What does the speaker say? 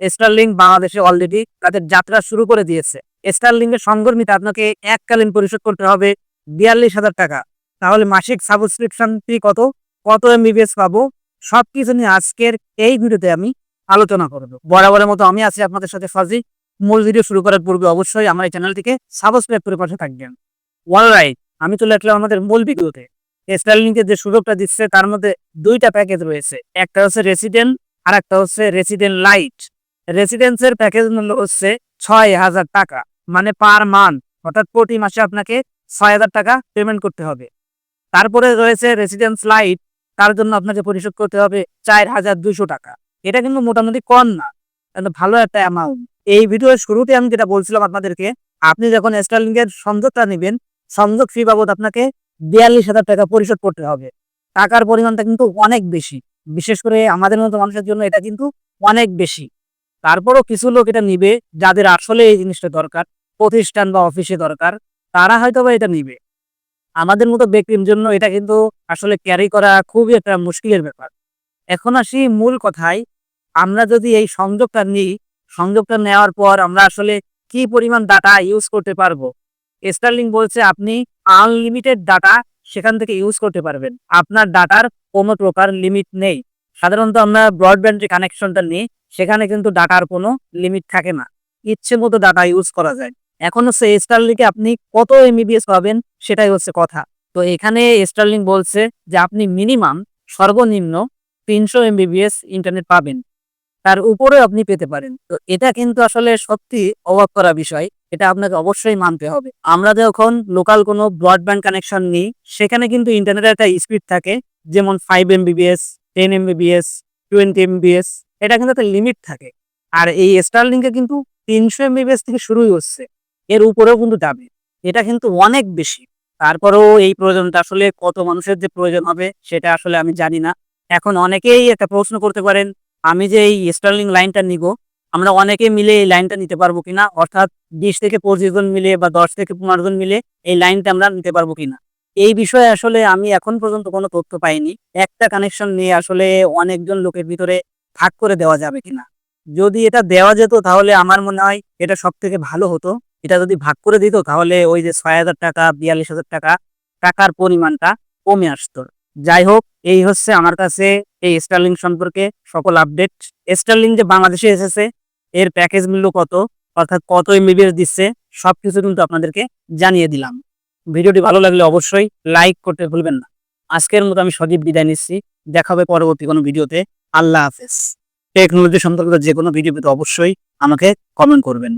Starling বাংলাদেশে already তাদের যাত্রা শুরু করে দিয়েছে। স্টারলিং এর সঙ্গর্মিতা আপনাকে এককালীন পরিশোধ করতে হবে বিয়াল্লিশ হাজার টাকা। তাহলে মাসিক সাবস্ক্রিপশন ফি কত? কত এমবিবিএস পাবো? সবকিছু নিয়ে আজকের এই ভিডিওতে আমি আলোচনা করব। বরাবরের মতো আমি আছি আপনাদের সাথে ফাজি মূল ভিডিও শুরু করার পূর্বে অবশ্যই আমার এই চ্যানেলটিকে সাবস্ক্রাইব করে পাশে থাকবেন। অলরাইট আমি চলে আসলাম আমাদের মূল ভিডিওতে। স্টারলিংকের যে সুযোগটা দিচ্ছে, তার মধ্যে দুইটা প্যাকেজ রয়েছে। একটা হচ্ছে রেসিডেন্ট আর একটা হচ্ছে রেসিডেন্ট লাইট রেসিডেন্সের প্যাকেজ মূল্য হচ্ছে ছয় হাজার টাকা মানে পার মান্থ অর্থাৎ প্রতি মাসে আপনাকে ছয় হাজার টাকা পেমেন্ট করতে হবে। তারপরে রয়েছে রেসিডেন্স লাইট তার জন্য আপনাকে পরিশোধ করতে হবে চার হাজার দুইশো টাকা। এটা কিন্তু মোটামুটি কম না ভালো একটা অ্যামাউন্ট এই ভিডিওর শুরুতে আমি যেটা বলছিলাম আপনাদেরকে, আপনি যখন স্টারলিংকের সংযোগটা নেবেন, সংযোগ ফি বাবদ আপনাকে বিয়াল্লিশ হাজার টাকা পরিশোধ করতে হবে। টাকার পরিমাণটা কিন্তু অনেক বেশি, বিশেষ করে আমাদের মতো মানুষের জন্য এটা কিন্তু অনেক বেশি। তারপরও কিছু লোক এটা নিবে যাদের আসলে এই জিনিসটা দরকার, প্রতিষ্ঠান বা অফিসে দরকার, তারা হয়তো বা এটা নিবে। আমাদের মতো ব্যক্তির জন্য এটা কিন্তু আসলে ক্যারি করা খুবই একটা মুশকিলের ব্যাপার। এখন আসি মূল কথায়, আমরা যদি এই সংযোগটা নিই, সংযোগটা নেওয়ার পর আমরা আসলে কি পরিমাণ ডাটা ইউজ করতে পারব? স্টারলিং বলছে আপনি আনলিমিটেড ডাটা সেখান থেকে ইউজ করতে পারবেন। আপনার ডাটার কোনো প্রকার লিমিট নেই। সাধারণত আমরা ব্রডব্যান্ড যে কানেকশনটা নিই, সেখানে কিন্তু ডাটার কোনো লিমিট থাকে না। ইচ্ছে মতো ডাটা ইউজ করা যায়। এখন হচ্ছে স্টারলিংকে আপনি কত এমবিবিএস পাবেন, সেটাই হচ্ছে কথা। তো এখানে স্টারলিং বলছে যে আপনি মিনিমাম সর্বনিম্ন তিনশো এমবিবিএস ইন্টারনেট পাবেন। তার উপরেও আপনি পেতে পারেন। তো এটা কিন্তু আসলে সত্যি অবাক করা বিষয়। এটা আপনাকে অবশ্যই মানতে হবে। আমরা যখন লোকাল কোনো ব্রডব্যান্ড কানেকশন নিই, সেখানে কিন্তু ইন্টারনেটের একটা স্পিড থাকে, যেমন five MBBS ten MBBS twenty MBS এটা কিন্তু একটা লিমিট থাকে। আর এই স্টারলিংকে কিন্তু তিনশো এমবিবিএস থেকে শুরুই হচ্ছে। এর উপরেও কিন্তু যাবে। এটা কিন্তু অনেক বেশি। তারপরেও এই প্রয়োজনটা আসলে কত মানুষের যে প্রয়োজন হবে, সেটা আসলে আমি জানি না। এখন অনেকেই একটা প্রশ্ন করতে পারেন, আমি যে এই স্টারলিং লাইনটা নিব, আমরা অনেকে মিলে এই লাইনটা নিতে পারব কিনা? অর্থাৎ বিশ থেকে পঁচিশ জন মিলে বা দশ থেকে পনেরো জন মিলে এই লাইনটা আমরা নিতে পারব কিনা? এই বিষয়ে আসলে আমি এখন পর্যন্ত কোনো তথ্য পাইনি। একটা কানেকশন নিয়ে আসলে অনেকজন লোকের ভিতরে ভাগ করে দেওয়া যাবে কিনা। যদি এটা দেওয়া যেত তাহলে আমার মনে হয় এটা সব থেকে ভালো হতো। এটা যদি ভাগ করে দিত তাহলে ওই যে ছয় হাজার টাকা, বিয়াল্লিশ হাজার টাকা, টাকার পরিমাণটা কমে আসতো। যাই হোক, এই হচ্ছে আমার কাছে এই স্টারলিং সম্পর্কে সকল আপডেট স্টারলিং যে বাংলাদেশে এসেছে, এর প্যাকেজ মূল্য কত? অর্থাৎ কত এমবিবিএস দিচ্ছে? সবকিছু কিন্তু আপনাদেরকে জানিয়ে দিলাম। ভিডিওটি ভালো লাগলে অবশ্যই লাইক করতে ভুলবেন না। আজকের মতো আমি সজীব বিদায় নিচ্ছি। দেখা হবে পরবর্তী কোনো ভিডিওতে। আল্লাহ হাফেজ। টেকনোলজি সম্পর্কিত যে কোনো ভিডিও পেতে অবশ্যই আমাকে কমেন্ট করবেন।